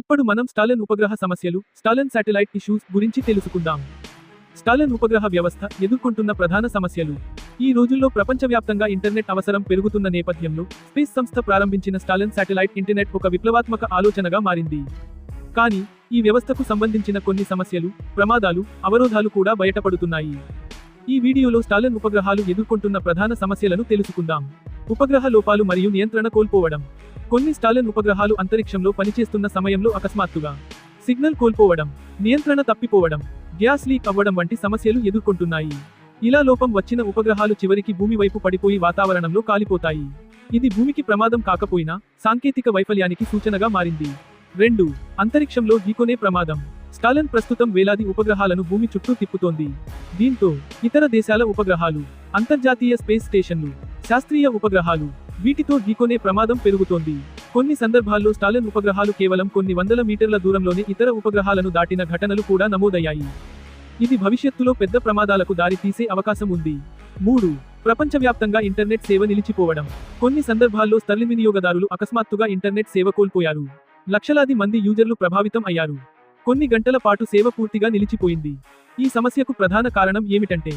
ఇప్పుడు మనం స్టాలన్ ఉపగ్రహ సమస్యలు స్టాలన్ శాటిలైట్ ఇష్యూస్ గురించి తెలుసుకుందాం. స్టాలన్ ఉపగ్రహ వ్యవస్థ ఎదుర్కొంటున్న ప్రధాన సమస్యలు. ఈ రోజుల్లో ప్రపంచవ్యాప్తంగా ఇంటర్నెట్ అవసరం పెరుగుతున్న నేపథ్యంలో స్పేస్ సంస్థ ప్రారంభించిన స్టాలన్ శాటిలైట్ ఇంటర్నెట్ ఒక విప్లవాత్మక ఆలోచనగా మారింది. కానీ ఈ వ్యవస్థకు సంబంధించిన కొన్ని సమస్యలు ప్రమాదాలు అవరోధాలు కూడా బయటపడుతున్నాయి. ఈ వీడియోలో స్టాలన్ ఉపగ్రహాలు ఎదుర్కొంటున్న ప్రధాన సమస్యలను తెలుసుకుందాం. ఉపగ్రహ లోపాలు మరియు నియంత్రణ కోల్పోవడం. కొన్ని స్టాలన్ ఉపగ్రహాలు అంతరిక్షంలో పనిచేస్తున్న సమయంలో అకస్మాత్తుగా సిగ్నల్ కోల్పోవడం నియంత్రణ తప్పిపోవడం గ్యాస్ లీక్ అవ్వడం వంటి సమస్యలు ఎదుర్కొంటున్నాయి. ఇలా లోపం వచ్చిన ఉపగ్రహాలు చివరికి భూమి వైపు పడిపోయి వాతావరణంలో కాలిపోతాయి. ఇది భూమికి ప్రమాదం కాకపోయినా సాంకేతిక వైఫల్యానికి సూచనగా మారింది. రెండు అంతరిక్షంలో ఢీకొనే ప్రమాదం. స్టాలన్ ప్రస్తుతం వేలాది ఉపగ్రహాలను భూమి చుట్టూ తిప్పుతోంది. దీంతో ఇతర దేశాల ఉపగ్రహాలు అంతర్జాతీయ స్పేస్ స్టేషన్లు శాస్త్రీయ ఉపగ్రహాలు వీటితో ఢీకొనే ప్రమాదం పెరుగుతోంది. కొన్ని సందర్భాల్లో స్టాలన్ ఉపగ్రహాలు కేవలం కొన్ని వందల మీటర్ల దూరంలోనే ఇతర ఉపగ్రహాలను దాటిన ఘటనలు కూడా నమోదయ్యాయి. ఇది భవిష్యత్తులో పెద్ద ప్రమాదాలకు దారితీసే అవకాశం ఉంది. మూడు. ప్రపంచవ్యాప్తంగా ఇంటర్నెట్ సేవ నిలిచిపోవడం. కొన్ని సందర్భాల్లో స్థలి వినియోగదారులు అకస్మాత్తుగా ఇంటర్నెట్ సేవ కోల్పోయారు. లక్షలాది మంది యూజర్లు ప్రభావితం అయ్యారు. కొన్ని గంటల పాటు సేవ పూర్తిగా నిలిచిపోయింది. ఈ సమస్యకు ప్రధాన కారణం ఏమిటంటే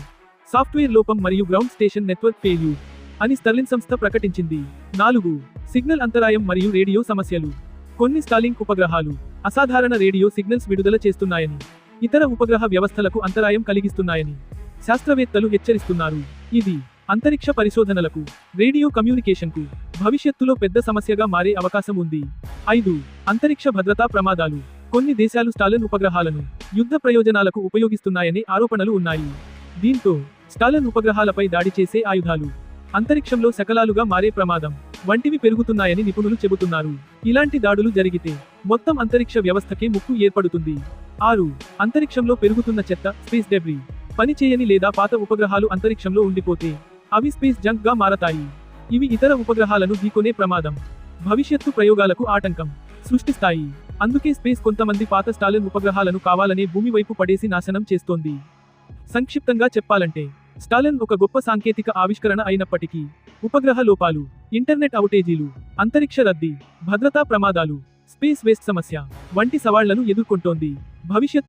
సాఫ్ట్వేర్ లోపం మరియు గ్రౌండ్ స్టేషన్ నెట్వర్క్ ఫెయిల్యూర్. అని స్టర్లిన్ సంస్థ ప్రకటించింది. నాలుగు సిగ్నల్ అంతరాయం మరియు రేడియో సమస్యలు. కొన్ని స్టాలింగ్ ఉపగ్రహాలు అసాధారణ రేడియో సిగ్నల్స్ విడుదల చేస్తున్నాయని ఇతర ఉపగ్రహ వ్యవస్థలకు అంతరాయం కలిగిస్తున్నాయని శాస్త్రవేత్తలు హెచ్చరిస్తున్నారు. ఇది అంతరిక్ష పరిశోధనలకు రేడియో కమ్యూనికేషన్కు భవిష్యత్తులో పెద్ద సమస్యగా మారే అవకాశం ఉంది. ఐదు అంతరిక్ష భద్రతా ప్రమాదాలు. కొన్ని దేశాలు స్టాలన్ ఉపగ్రహాలను యుద్ధ ప్రయోజనాలకు ఉపయోగిస్తున్నాయని ఆరోపణలు ఉన్నాయి. దీంతో స్టాలన్ ఉపగ్రహాలపై దాడి చేసే ఆయుధాలు అంతరిక్షంలో శకలాలుగా మారే ప్రమాదం. వంటివి పెరుగుతున్నాయని నిపుణులు చెబుతున్నారు. ఇలాంటి దాడులు జరిగితే మొత్తం అంతరిక్ష వ్యవస్థకే ముప్పు ఏర్పడుతుంది. ఆరు. అంతరిక్షంలో పెరుగుతున్న చెత్త స్పేస్ డెబ్రీ. పనిచేయని లేదా పాత ఉపగ్రహాలు అంతరిక్షంలో ఉండిపోతే అవి స్పేస్ జంక్గా మారతాయి. ఇవి ఇతర ఉపగ్రహాలను ఢీకొనే ప్రమాదం. భవిష్యత్తు ప్రయోగాలకు ఆటంకం. సృష్టిస్తాయి అందుకే స్పేస్ కొంతమంది పాత స్టాలిన్ ఉపగ్రహాలను కావాలనే భూమి వైపు పడేసి నాశనం చేస్తోంది. సంక్షిప్తంగా చెప్పాలంటే స్టాలిన్ ఒక గొప్ప సాంకేతిక ఆవిష్కరణ అయినప్పటికీ ఉపగ్రహ లోపాలు ఇంటర్నెట్ అవుటేజీలు అంతరిక్ష రద్దీ భద్రతా ప్రమాదాలు స్పేస్ వేస్ట్ సమస్య వంటి సవాళ్ళను ఎదుర్కొంటోంది. భవిష్యత్